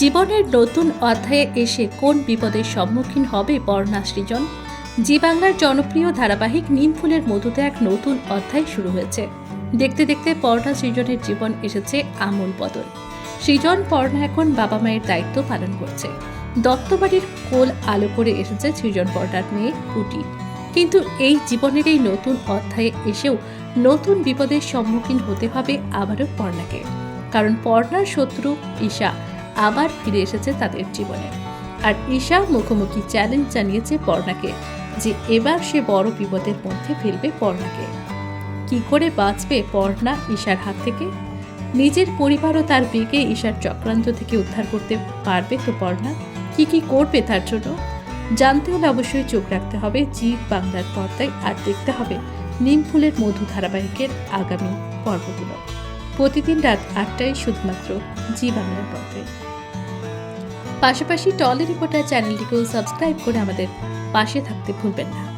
জীবনের নতুন অধ্যায়ে এসে কোন বিপদের সম্মুখীন হবে বর্ণা সৃজন? জি বাংলার জনপ্রিয় ধারাবাহিক নিম ফুলের মধুতে এক নতুন অধ্যায় শুরু হয়েছে। দেখতে দেখতে পর্ণা সৃজনের জীবন এসেছে আমূল বদল। সৃজন পর্ণা এখন বাবা মায়ের দায়িত্ব পালন করছে। দত্তবাড়ির কোল আলো করে এসেছে সৃজন পর্ণার মেয়ে পুটি কিন্তু এই জীবনের এই নতুন অধ্যায়ে এসেও নতুন বিপদের সম্মুখীন হতে হবে আবারও পর্ণাকে কারণ পর্ণার শত্রু ঈশা আবার ফিরে এসেছে তাদের জীবনে। আর ঈশা মুখোমুখি চ্যালেঞ্জ জানিয়েছে পর্ণাকে যে এবার সে বড় বিপদের মধ্যে ফেলবে পর্ণাকে। কি করে বাঁচবে পর্ণা ঈশার হাত থেকে? নিজের পরিবার ও তার বিয়েকে ঈশার চক্রান্ত থেকে উদ্ধার করতে পারবে তো পর্ণা? কি কি করবে তার জন্য? জানতে হলে অবশ্যই চোখ রাখতে হবে। জি বাংলার পর্দায় আর দেখতে হবে নিম ফুলের মধু ধারাবাহিকের আগামী পর্বগুলো। প্রতিদিন রাত আটটায় শুধুমাত্র জি বাংলার পথে। পাশাপাশি টলি রিপোর্টার চ্যানেলটিকেও সাবস্ক্রাইব করে আমাদের পাশে থাকতে ভুলবেন না।